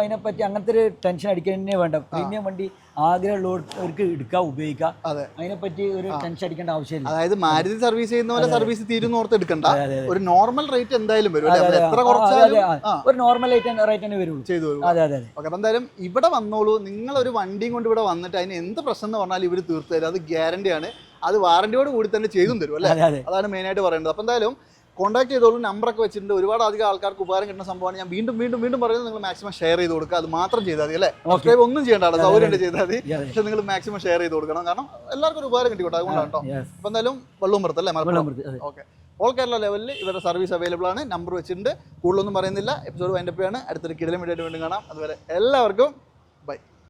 അതിനെപ്പറ്റി അങ്ങനത്തെ ഒരു ടെൻഷൻ അടിക്കുന്നേ വേണ്ട. പ്രീമിയം വണ്ടി ആഗ്രഹമുള്ളവർക്ക് എടുക്കാം ഉപയോഗിക്കാം. അതെ. അതിനെപ്പറ്റി ഒരു ടെൻഷൻ അടിക്കേണ്ട ആവശ്യമില്ല. അതായത് മാരുതി സർവീസ് ചെയ്യുന്ന പോലെ സർവീസ് തീരുന്ന ഓർത്ത് എടുക്കണ്ട. ഒരു നോർമൽ റേറ്റ് എന്തായാലും വരും ഒരു നോർമൽ റേറ്റ് റേറ്റ് തന്നെ വരുള്ളൂ. ചെയ്തു അതെ അതെ എന്തായാലും ഇവിടെ വന്നോളൂ. നിങ്ങൾ ഒരു വണ്ടിയും കൊണ്ട് ഇവിടെ വന്നിട്ട് അതിന് എന്ത് പ്രശ്നം എന്ന് പറഞ്ഞാൽ ഇവർ തീർത്തു തരും. അത് ഗ്യാരണ്ടിയാണ് അത് വാറണ്ടിയോട് കൂടി തന്നെ ചെയ്തും തരും അല്ലേ? അതാണ് മെയിനായിട്ട് പറയുന്നത്. അപ്പം എന്തായാലും കോൺടാക്ട് ചെയ്തോളൂ നമ്പറൊക്കെ വെച്ചിട്ടുണ്ട്. ഒരുപാട് അധികം ആൾക്കാർക്ക് ഉപകാരം കിട്ടുന്ന സംഭവമാണ്. ഞാൻ വീണ്ടും വീണ്ടും വീണ്ടും പറയുന്നത് നിങ്ങൾ മാക്സിമം ഷെയർ ചെയ്ത് കൊടുക്കുക. അത് മാത്രം ചെയ്താൽ മതി അല്ലേ? സബ്സ്ക്രൈബ് ഒന്നും ചെയ്യേണ്ട സൗകര്യം ചെയ്താൽ മതി. പക്ഷെ നിങ്ങൾ മാക്സിമം ഷെയർ ചെയ്ത് കൊടുക്കണം. കാരണം എല്ലാവർക്കും ഒരു ഉപകാരം കിട്ടിക്കോട്ടെ അതുകൊണ്ടാണ് കേട്ടോ. അപ്പം എന്തായാലും വെള്ളവും പുറത്ത് അല്ലേ? മലപ്പുറം. ഓക്കെ ഓൾ കേരള ലെവലിൽ ഇവരുടെ സർവീസ് അവൈലബിൾ ആണ്. നമ്പർ വെച്ചിട്ടുണ്ട്. കൂടുതലൊന്നും പറയുന്നില്ല. എപ്പിസോഡ് വൈൻഡപ്പ് ആണ് അടുത്തൊരു കിടലും വീഡിയോ വീണ്ടും കാണാം. അതുവരെ എല്ലാവർക്കും